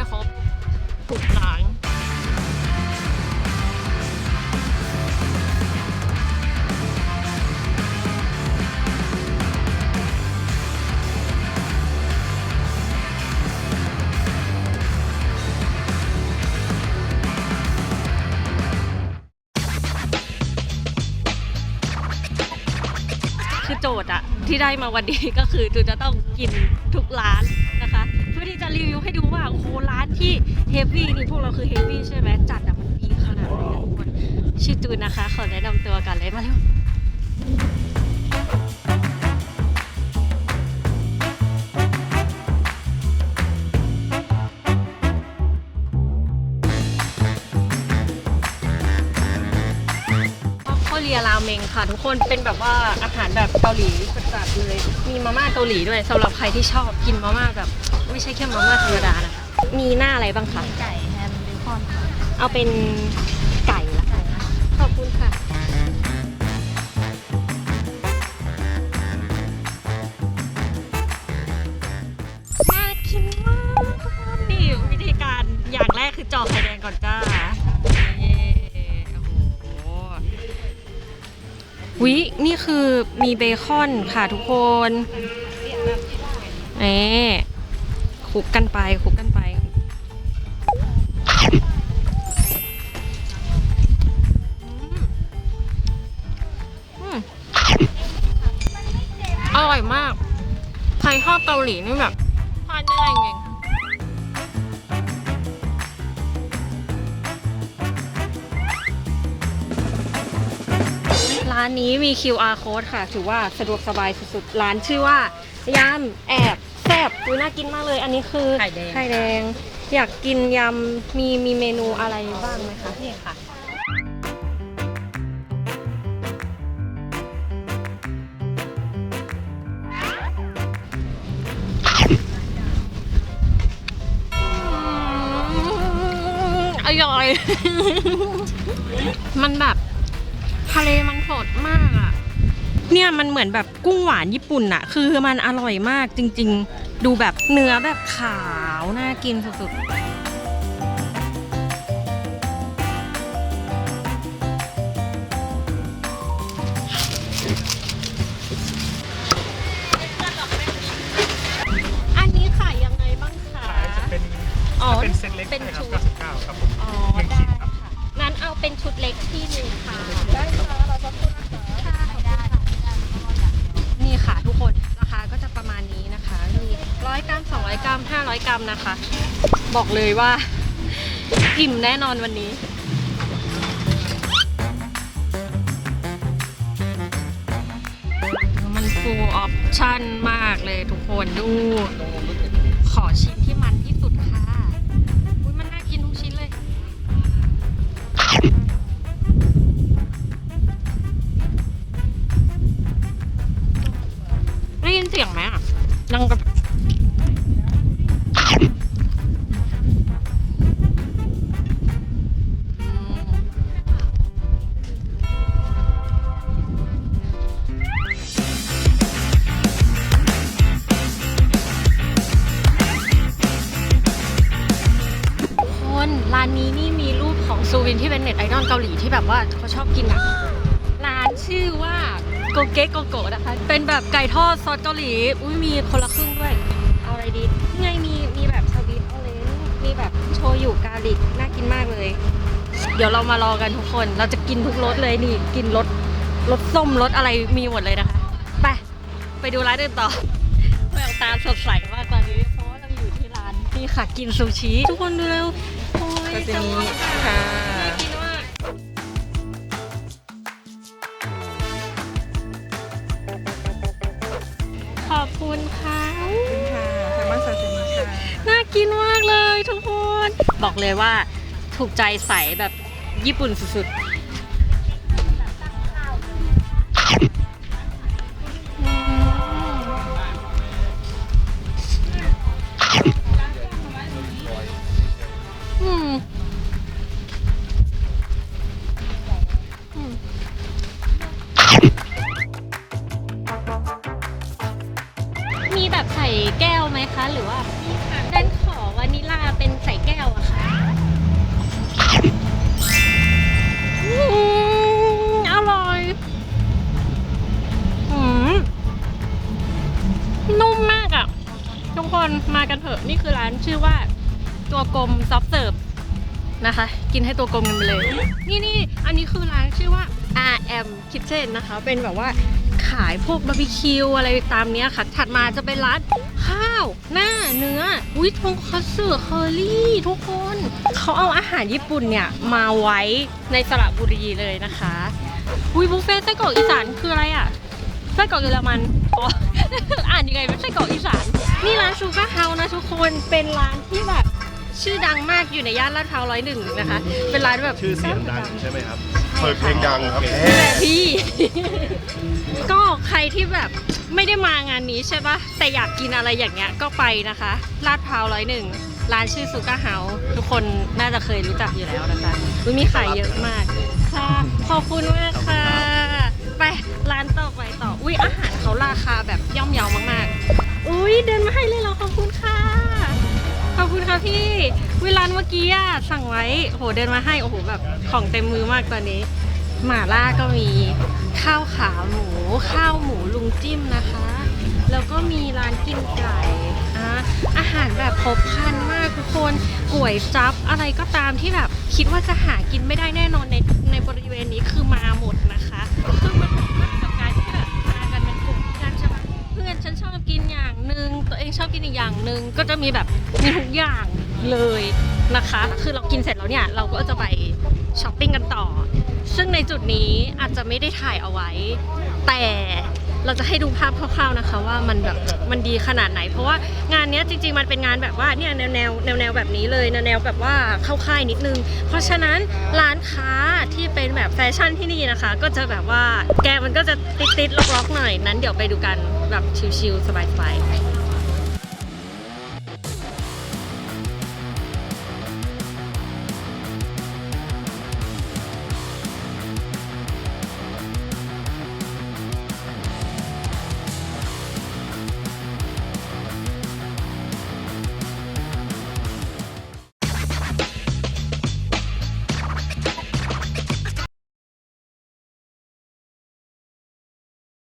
นะครับถูกหลังคือโจทย์อะที่ได้มาวันนี้ก็คือจูจะต้องกินทุกร้านนะคะ เพื่อที่จะรีวิวให้ดู ว่าโอ้โหร้านที่เฮฟวี่นี่พวกเราคือเฮฟวี่ใช่ไหมจัดอะมันดีขนาดไหนะทุกคนชื่อจูนนะคะ ขอแนะนำตัวกันเลยมาเร็ว เรียราเมงค่ะ ทุกคนเป็นแบบว่าอาหารแบบเกาหลีจัดๆเลย มีมาม่าเกาหลีด้วยสำหรับใครที่ชอบกินมาม่าแบบ ไม่ใช่แค่มาม่าธรรมดานะคะ มีหน้าอะไรบ้างคะ ไก่แฮมเบคอนค่ะเอาเป็นไก่ละกันขอบคุณค่ะ น่ากินมากนี่วิธีการอย่างแรกคือจอกไข่แดงก่อนจ้า วินี่คือมีเบคอนค่ะทุกคนนี่คุกกันไปคุกกันไปอืมอร่อยมาก ใครชอบเกาหลีนี่แบบพลาดไม่ได้จริง ร้านนี้มี QR code ค่ะ ถือว่าสะดวกสบายสุดๆ ร้านชื่อว่ายำแอบแซ่บดูน่ากินมากเลย อันนี้คือไข่แดงไข่แดง อยากกินยำมีมีเมนูอะไรบ้างไหมคะ นี่ค่ะ อร่อย มันแบบ ทะเลมัน สดมากอะเนี่ยมันเหมือนแบบกุ้งหวานญี่ปุ่นอะคือมันอร่อยมากจริง ๆ ดูแบบเนื้อแบบขาว น่ากินสุดๆ มนะคะ บอกเลยว่า อิ่มแน่นอนวันนี้มัน full option มากเลยทุกคนดู ขอชิ้นที่มันที่สุดค่ะอุ้ยมันน่ากินทุกชิ้นเลย ได้ยินเสียงไหมอะดังกับ นที่เป็นเน็ตไอดอลเกาหลีที่แบบว่าเขาชอบกินอะร้านชื่อว่าโกเกะโกโกะนะคะ เป็นแบบไก่ทอดซอสเกาหลี อุ้ยมีคนละครึ่งด้วย เอาอะไรดีนี่ไงมีมีแบบสวีทออเรนจ์มีแบบโชยุกาลิกน่ากินมากเลย เดี๋ยวเรามารอกันทุกคน เราจะกินทุกรสเลยนี่กินรสรสส้มรสอะไรมีหมดเลยนะคะ ไป ไปดูร้านอื่นต่อแววตาสดใสมากตอนนี้ เพราะว่าเราอยู่ที่ร้านนี่ค่ะกินซูชิ ทุกคนดูเร็วโอ้ยซาซิมิจะค่ บอกเลยว่าถูกใจใสแบบญี่ปุ่นสุดๆอืม ตัวกลมซอฟเสิร์ฟนะคะ กินให้ตัวกลมกันไปเลย นี่นี่อันนี้คือร้านชื่อว่า RM Kitchen นะคะ เป็นแบบว่าขายพวกบาร์บีคิวอะไรตามเนี้ยค่ะ ถัดมาจะเป็นร้านข้าว หน้าเนื้อวิทงคัตสึเคอรี่ทุกคน เขาเอาอาหารญี่ปุ่นเนี่ย มาไว้ในสระบุรีเลยนะคะอุ้ยบุฟเฟ่ต์ไส้กรอกอีสานคืออะไรอะไส้กรอกเยอรมันอ๋ออ่านยังไงเป็นไส้กรอกอีสาน นี่ร้านชูกาเฮานะทุกคนเป็นร้านที่แบบ ชื่อดังมากอยู่ในย่านลาดพร้าวร้อยหนึ่งนะคะ เป็นร้านแบบชื่อเสียงดังใช่ไหมครับเปิดเพลงดังครับแต่พี่ ก็ใครที่แบบไม่ได้มางานนี้ใช่ปะแต่อยากกินอะไรอย่างเงี้ยก็ไปนะคะลาดพร้าวร้อยหนึ่งร้านชื่อซูการ์เฮาทุกคนน่าจะเคยรู้จักอยู่แล้วนะคะอุ๊ยมีขายเยอะมากค่ะขอบคุณมากค่ะ ไปร้านต่อไปต่อ อุ้ยอาหารเขาราคาแบบย่อมเยาวมากๆ อุ้ยเดินมาให้เลยเหรอขอบ พี่วิร้านเมื่อกี้อะสั่งไว้โหเดินมาให้โอ้โหแบบของเต็มมือมากตอนนี้ หม่าล่าก็มีข้าวขาหมูข้าวหมูลุงจิ้มนะคะ แล้วก็มีร้านกินไก่อะอาหารแบบครบครันมากทุกคนก๋วยจั๊บอะไรก็ตามที่แบบคิดว่าจะหากินไม่ได้แน่นอนในในบริเวณนี้คือมาหมดนะคะคือมันถูกมากกับการที่แบบมากันเป็นกลุ่มเพื่อนใช่ปะเพื่อนฉันชอบกินอย่างหนึ่ง ตัวเองชอบกินอีกอย่างหนึ่งก็จะมีแบบมีทุกอย่างเลยนะคะ คือเรากินเสร็จแล้วเนี่ยเราก็จะไปช้อปปิ้งกันต่อ ซึ่งในจุดนี้อาจจะไม่ได้ถ่ายเอาไว้ แต่เราจะให้ดูภาพคร่าวๆนะคะว่ามันแบบมันดีขนาดไหน เพราะว่างานนี้จริงๆมันเป็นงานแบบว่าเนี่ยแนวแนวแนวแนวแบบนี้เลยแนวแนวแบบว่าเข้าค่ายนิดนึง เพราะฉะนั้นร้านค้าที่เป็นแบบแฟชั่นที่นี่นะคะ ก็จะแบบว่าแกมันก็จะติดๆล็อกๆหน่อยนั้นเดี๋ยวไปดูกันแบบชิลๆสบายๆ